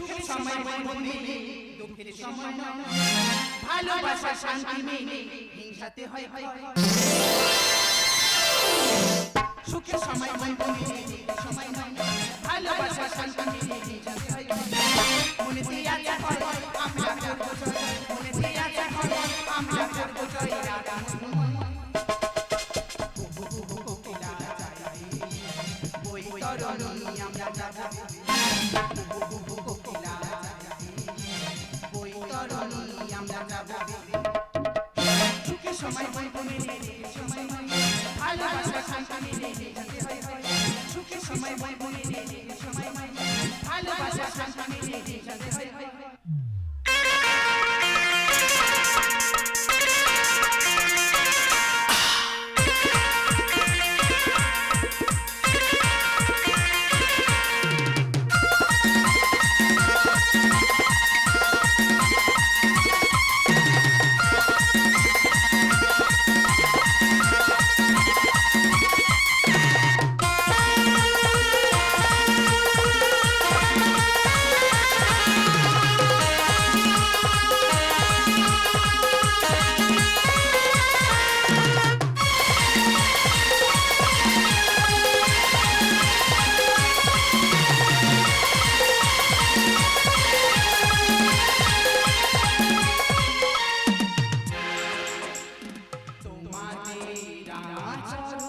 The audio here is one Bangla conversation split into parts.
সুখের সময় বন্ধনে দুঃখের সময় ভালোবাসা শান্তি মেনে হিংসাতে হয় হয় সুখের সময় দুঃখের সময় ভালোবাসা শান্তি মেনে হিংসাতে হয় হয় মনে দিয়ে আছে হয় আমরা করব জয় মনে দিয়ে আছে হয় আমরা করব জয় রাধা আমরা যাব সময় সময় সময় তোমাদের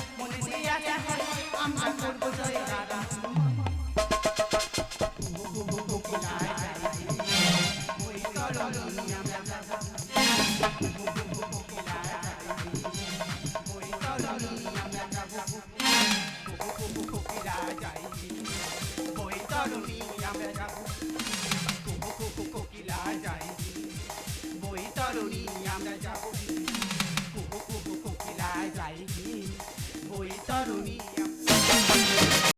আমরা করব জয় রাধা। তরুণী আমরা যাব কুহু কুহু কোকিলা যাই বই তরুণী